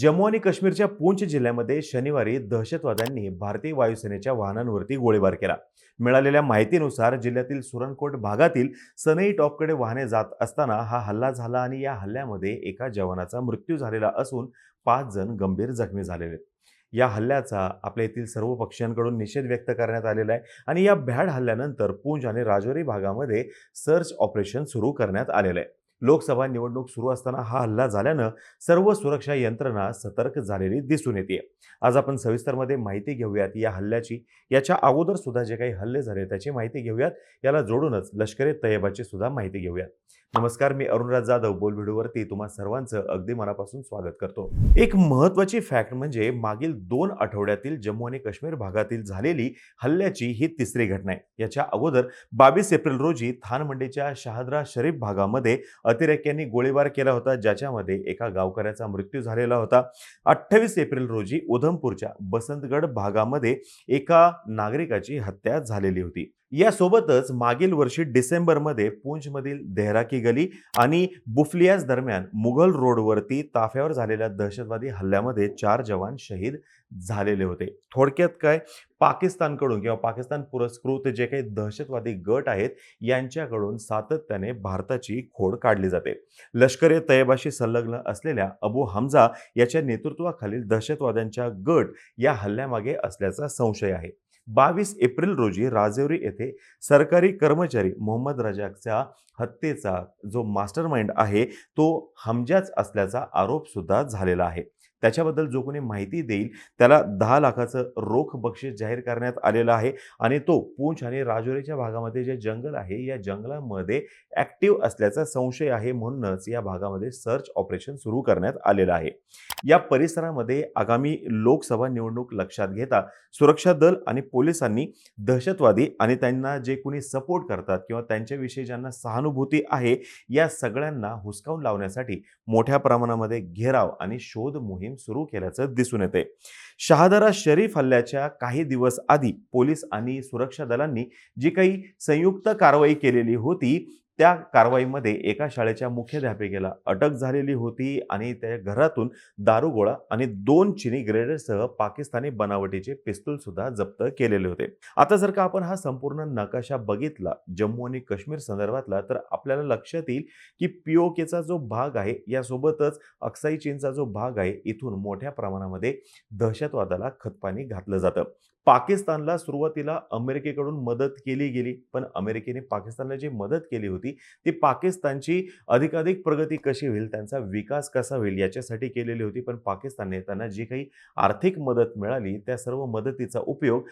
जम्मू आणि काश्मीरच्या पूंछ जिल्ह्यामध्ये शनिवारी दहशतवाद्यांनी भारतीय वायुसेनेच्या वाहनांवरती गोळीबार केला मिळालेल्या माहितीनुसार जिल्ह्यातील सुरणकोट भागातील सनई टॉपकडे वाहने जात असताना हा हल्ला झाला आणि या हल्ल्यामध्ये एका जवानाचा मृत्यू झालेला असून पाच जण गंभीर जखमी झालेले आहेत. या हल्ल्याचा आपल्या येथील सर्व पक्षांकडून निषेध व्यक्त करण्यात आलेला आहे आणि या भ्याड हल्ल्यानंतर पूंछ आणि राजौरी भागामध्ये सर्च ऑपरेशन सुरू करण्यात आलेलं आहे लोकसभा निवडणूक सुरू असताना हा हल्ला झाल्यानं सर्व सुरक्षा यंत्रणा सतर्क झालेली दिसून येते आज आपण सविस्तरमध्ये माहिती घेऊयात या हल्ल्याची. याच्या अगोदर सुद्धा जे काही हल्ले झाले त्याची माहिती घेऊयात. याला जोडूनच लष्करी तयबाची सुद्धा माहिती घेऊयात. नमस्कार मी अरुणराज जाधव बोल व्हिडिओवरती तुम्हा सर्वांचं अगदी मनापासून स्वागत करतो. एक महत्वाची फॅक्ट म्हणजे मागील दोन आठवड्यातील जम्मू आणि काश्मीर भागातील झालेली हल्ल्याची ही तिसरी घटना आहे. याच्या अगोदर बावीस एप्रिल रोजी थानमंडीच्या शहादरा शरीफ भागामध्ये अतिरेक्यांनी गोळीबार केला होता ज्याच्यामध्ये एका गावकऱ्याचा मृत्यू झालेला होता. अठ्ठावीस एप्रिल रोजी उधमपूरच्या बसंतगड भागामध्ये एका नागरिकाची हत्या झालेली होती. यासोबतच मागील वर्षी डिसेंबरमध्ये पूंछमधील देहराकी गली आणि बुफलियास दरम्यान मुघल रोडवरती ताफ्यावर झालेल्या दहशतवादी हल्ल्यामध्ये चार जवान शहीद झालेले होते. थोडक्यात काय? पाकिस्तानकडून किंवा पाकिस्तान पुरस्कृत जे काही दहशतवादी गट आहेत यांच्याकडून सातत्याने भारताची खोड काढली जाते. लष्कर ए तयबाशी संलग्न असलेल्या अबू हमजा याच्या नेतृत्वाखालील दहशतवाद्यांच्या गट या हल्ल्यामागे असल्याचा संशय आहे. बावीस एप्रिल रोजी राजेवरी येथे सरकारी कर्मचारी मोहम्मद रजाकच्या हत्येचा जो मास्टर माइंड आहे तो हमजाच असल्याचा आरोप सुद्धा झालेला आहे. त्याच्याबद्दल जो कोणी माहिती देईल त्याला दहा लाखाचं रोख बक्षीस जाहीर करण्यात आलेलं आहे. आणि तो पूंछ आणि राजौरीच्या भागामध्ये जे जंगल आहे या जंगलामध्ये ॲक्टिव्ह असल्याचा संशय आहे म्हणूनच या भागामध्ये सर्च ऑपरेशन सुरू करण्यात आलेलं आहे. या परिसरामध्ये आगामी लोकसभा निवडणूक लक्षात घेता सुरक्षा दल आणि पोलिसांनी दहशतवादी आणि त्यांना जे कोणी सपोर्ट करतात किंवा त्यांच्याविषयी ज्यांना सहानुभूती आहे या सगळ्यांना हुसकावून लावण्यासाठी मोठ्या प्रमाणामध्ये घेराव आणि शोध मोहीम सुरू केल्याचं दिसून येते शहादरा शरीफ हल्ल्याच्या काही दिवस आधी पोलीस आणि सुरक्षा दलांनी जी काही संयुक्त कारवाई केलेली होती त्या कारवाईमध्ये एका शाळेच्या मुख्याध्यापिकेला अटक झालेली होती आणि त्या घरातून दारुगोळा आणि दोन चिनी ग्रेडरसह पाकिस्तानी बनावटीचे पिस्तूल सुद्धा जप्त केलेले होते. आता जर का आपण हा संपूर्ण नकाशा बघितला जम्मू आणि काश्मीर संदर्भातला तर आपल्याला लक्षात येईल की पीओकेचा जो भाग आहे यासोबतच अक्साई चीनचा जो भाग आहे इथून मोठ्या प्रमाणामध्ये दहशतवादाला खतपाणी घातलं जातं. पाकिस्तानला सुरुवातीला अमेरिकेकडून मदत केली गेली पण अमेरिकेने पाकिस्तानला जी मदत केली होती ती पाकिस्तानची अधिकाधिक प्रगती कशी होईल त्यांचा विकास कसा होईल याच्यासाठी केलेली होती. पण पाकिस्तानने त्यांना जी काही आर्थिक मदत मिळाली त्या सर्व मदतीचा उपयोग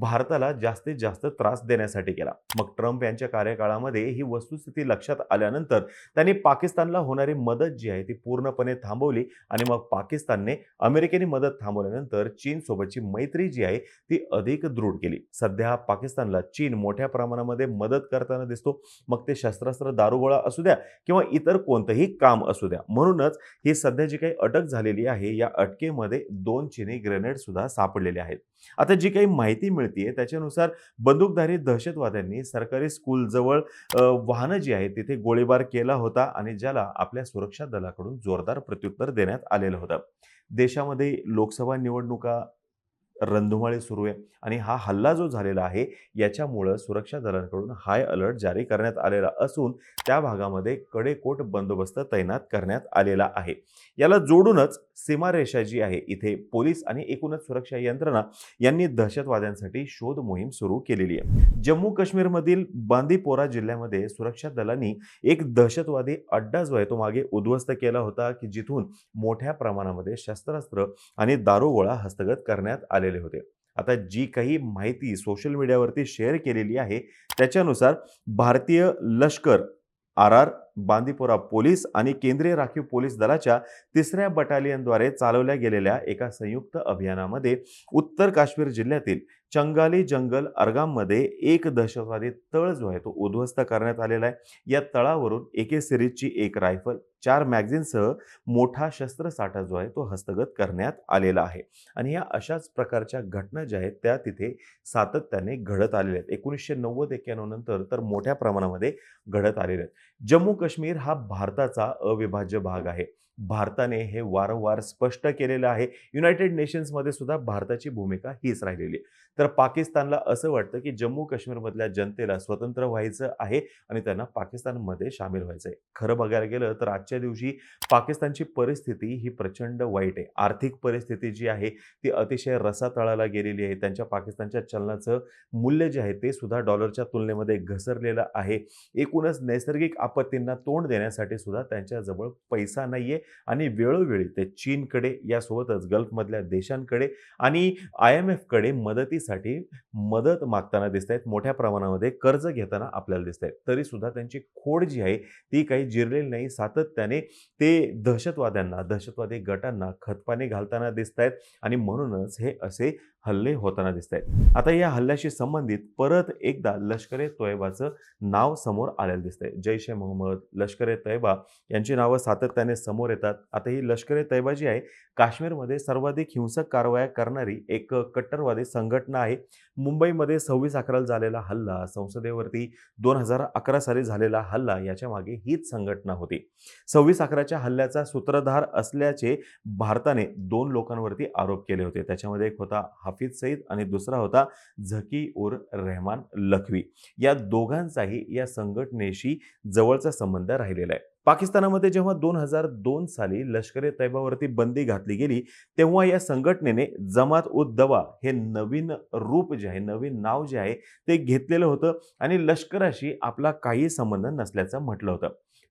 भारताला जास्तीत जास्त त्रास देण्यासाठी केला. मग ट्रम्प यांच्या कार्यकाळामध्ये ही वस्तुस्थिती लक्षात आल्यानंतर त्यांनी पाकिस्तानला होणारी मदत जी आहे ती पूर्णपणे थांबवली आणि मग पाकिस्तानने अमेरिकेने मदत थांबवल्यानंतर चीनसोबतची मैत्री जी आहे ती अधिक दृढ केली. सध्या पाकिस्तानला चीन मोठ्या प्रमाणामध्ये मदत करताना दिसतो. मग ते शस्त्रास्त्र दारुगोळा असू द्या किंवा इतर कोणतंही काम असू द्या. म्हणूनच ही सध्या जी काही अटक झालेली आहे या अटकेमध्ये दोन चिनी ग्रेनेड सुद्धा सापडलेले आहेत. आता जी काही माहिती मिळते त्याच्यानुसार बंदूकधारी दहशतवाद्यांनी सरकारी स्कूलजवळ वाहनं जी आहेत तिथे गोळीबार केला होता आणि ज्याला आपल्या सुरक्षा दलाकडून जोरदार प्रत्युत्तर देण्यात आलेलं होतं. देशामध्ये लोकसभा निवडणुका रणधुमाळी सुरू आहे. आणि हा हल्ला जो झालेला आहे याच्यामुळं सुरक्षा दलांकडून हाय अलर्ट जारी करण्यात आलेला असून त्या भागामध्ये कडेकोट बंदोबस्त तैनात करण्यात आलेला आहे. याला जोडूनच सीमारेषा जी आहे इथे पोलीस आणि एकूणच सुरक्षा यंत्रणा यांनी दहशतवाद्यांसाठी शोध मोहीम सुरू केलेली आहे. जम्मू काश्मीरमधील बांदीपोरा जिल्ह्यामध्ये सुरक्षा दलांनी एक दहशतवादी अड्डा जो आहे तो मागे उद्ध्वस्त केला होता की जिथून मोठ्या प्रमाणामध्ये शस्त्रास्त्र आणि दारुगोळा हस्तगत करण्यात आलेले होते. आता जी काही माहिती सोशल मीडियावरती शेअर केलेली आहे त्याच्यानुसार भारतीय लष्कर आर आर बांदीपोरा पोलीस आणि केंद्रीय राखीव पोलीस दलाच्या तिसऱ्या बटालियनद्वारे चालवल्या गेलेल्या एका संयुक्त अभियानामध्ये उत्तर काश्मीर जिल्ह्यातील चंगाली जंगल अर्गाममध्ये एक दहशतवादी तळ जो आहे तो उद्ध्वस्त करण्यात आलेला आहे. या तळावरून एके सिरीजची एक रायफल चार मॅगझिनसह मोठा शस्त्रसाठा जो आहे तो हस्तगत करण्यात आलेला आहे. आणि या अशाच प्रकारच्या घटना ज्या आहेत त्या तिथे सातत्याने घडत आलेल्या आहेत. एकोणीसशे नव्वद एक्क्याण्णव नंतर तर मोठ्या प्रमाणामध्ये घडत आलेल्या आहेत. जम्मू काश्मीर हा भारताचा अविभाज्य भाग आहे. भारताने हे वारंवार स्पष्ट केलेलं आहे. युनायटेड नेशन्समध्ये सुद्धा भारताची भूमिका हीच राहिलेली आहे. तर पाकिस्तानला असं वाटतं की जम्मू काश्मीरमधल्या जनतेला स्वतंत्र व्हायचं आहे आणि त्यांना पाकिस्तानमध्ये सामील व्हायचं आहे. खरं बघायला गेलं तर आजच्या दिवशी पाकिस्तानची परिस्थिती ही प्रचंड वाईट आहे. आर्थिक परिस्थिती जी आहे ती अतिशय रसातळाला गेलेली आहे. त्यांच्या पाकिस्तानच्या चलनाचं मूल्य जे आहे ते सुद्धा डॉलरच्या तुलनेमध्ये घसरलेलं आहे. एकूणच नैसर्गिक आपत्तींना तोंड देण्यासाठी सुद्धा त्यांच्याजवळ पैसा नाही आहे आणि वेळोवेळी ते चीनकडे यासोबतच गल्फमधल्या देशांकडे आणि आय एम एफकडे मदतीसाठी मदत मागताना दिसत आहेत मोठ्या प्रमाणामध्ये कर्ज घेताना आपल्याला दिसत आहेत तरी सुद्धा त्यांची खोड जी आहे ती काही जिरलेली नाही. सातत्याने ते दहशतवाद्यांना दहशतवादी गटांना खतपाणी घालताना दिसत आहेत आणि म्हणूनच हे असे हल्ले होताना दिसत आहेत आता या हल्ल्याशी संबंधित परत एकदा लष्कर ए तोयबाचं नाव समोर आलेलं दिसतंय. जैश ए मोहम्मद लष्कर ए यांची नावं सातत्याने समोर येतात. आता ही लष्कर ए जी आहे काश्मीरमध्ये सर्वाधिक हिंसक कारवाया करणारी एक कट्टरवादी संघटना आहे. मुंबईमध्ये सव्वीस अकराला झालेला हल्ला संसदेवरती दोन हजार अकरा साली झालेला हल्ला याच्या मागे हीच संघटना होती. सव्वीस अकराच्या हल्ल्याचा सूत्रधार असल्याचे भारताने दोन लोकांवरती आरोप केले होते. त्याच्यामध्ये एक होता हाफिज सईद आणि दुसरा होता झकी उर रहमान लखवी. या दोघांचाही या संघटनेशी जवळचा संबंध राहिलेला आहे. पाकिस्तानामध्ये जेव्हा दोन हजार दोन साली लष्कर ए तैबावरती बंदी घातली गेली तेव्हा या संघटनेने जमात उद दवा हे नवीन रूप जे आहे नवीन नाव जे आहे ते घेतलेलं होतं आणि लष्कराशी आपला काही संबंध नसल्याचं म्हटलं होतं.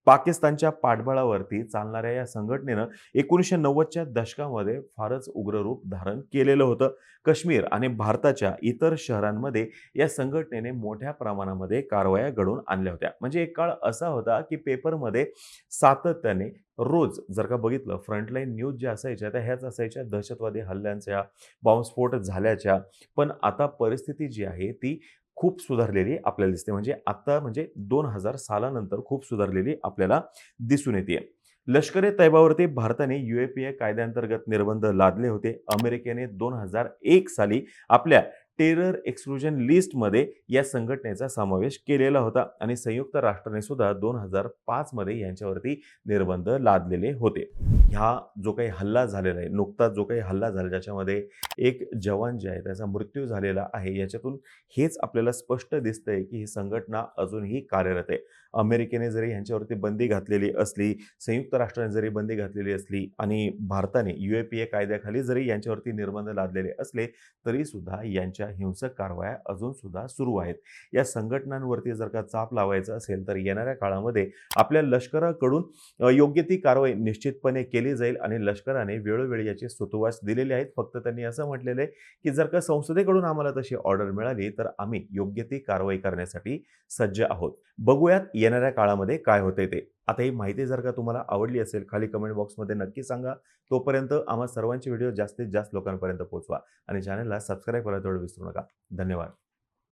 पाकिस्तानच्या पाठबळावरती चालणाऱ्या या संघटनेनं एकोणीसशे नव्वदच्या दशकामध्ये फारच उग्र रूप धारण केलेलं होतं. काश्मीर आणि भारताच्या इतर शहरांमध्ये या संघटनेने मोठ्या प्रमाणामध्ये कारवाया घडवून आणल्या होत्या. म्हणजे एक काळ असा होता की पेपरमध्ये सातत्याने रोज जर का बघितलं फ्रंटलाईन न्यूज ज्या असायच्या त्या ह्याच असायच्या दहशतवादी हल्ल्यांच्या बॉम्बस्फोट झाल्याच्या. पण आता परिस्थिती जी आहे ती खूप सुधारलेली आपल्याला दिसते. म्हणजे आता म्हणजे दोन हजार सालानंतर खूप सुधारलेली आपल्याला दिसून येते. लष्कर ए तैबावरती भारताने युएपीए कायद्याअंतर्गत निर्बंध लादले होते. अमेरिकेने दोन हजार एक साली आपल्या टेरर एक्सक्लुजन लिस्टमध्ये या संघटनेचा समावेश केलेला होता आणि संयुक्त राष्ट्राने सुद्धा दोन हजार पाचमध्ये यांच्यावरती निर्बंध लादलेले होते. ह्या जो काही हल्ला झालेला आहे नुकताच जो काही हल्ला झाला ज्याच्यामध्ये एक जवान जे आहे त्याचा मृत्यू झालेला आहे याच्यातून हेच आपल्याला स्पष्ट दिसतंय की ही संघटना अजूनही कार्यरत आहे. अमेरिकेने जरी ह्यांच्यावरती बंदी घातलेली असली संयुक्त राष्ट्राने जरी बंदी घातलेली असली आणि भारताने यू ए पी ए कायद्याखाली जरी यांच्यावरती निर्बंध लादलेले असले तरीसुद्धा यांच्या हिंसक कारवाया अजून सुद्धा सुरू आहेत. या संघटनांवरती जर का चाप लावायचा असेल तर येणाऱ्या काळामध्ये आपल्या लष्कराकडून योग्य ती कारवाई निश्चितपणे केली जाईल आणि लष्कराने वेळोवेळी याचे सुतोवाच दिलेले आहेत फक्त त्यांनी असं म्हटलेलं आहे की जर का संसदेकडून आम्हाला तशी ऑर्डर मिळाली तर आम्ही योग्य ती कारवाई करण्यासाठी सज्ज आहोत. बघूयात येणाऱ्या काळामध्ये काय होते ते. आता ही माहिती जर का तुम्हाला आवडली असेल खाली कमेंट बॉक्समध्ये नक्की सांगा. तोपर्यंत आम्हा सर्वांचे व्हिडिओ जास्तीत जास्त लोकांपर्यंत पोहोचवा आणि चॅनलला सबस्क्राईब करायला तेवढं विसरू नका. धन्यवाद.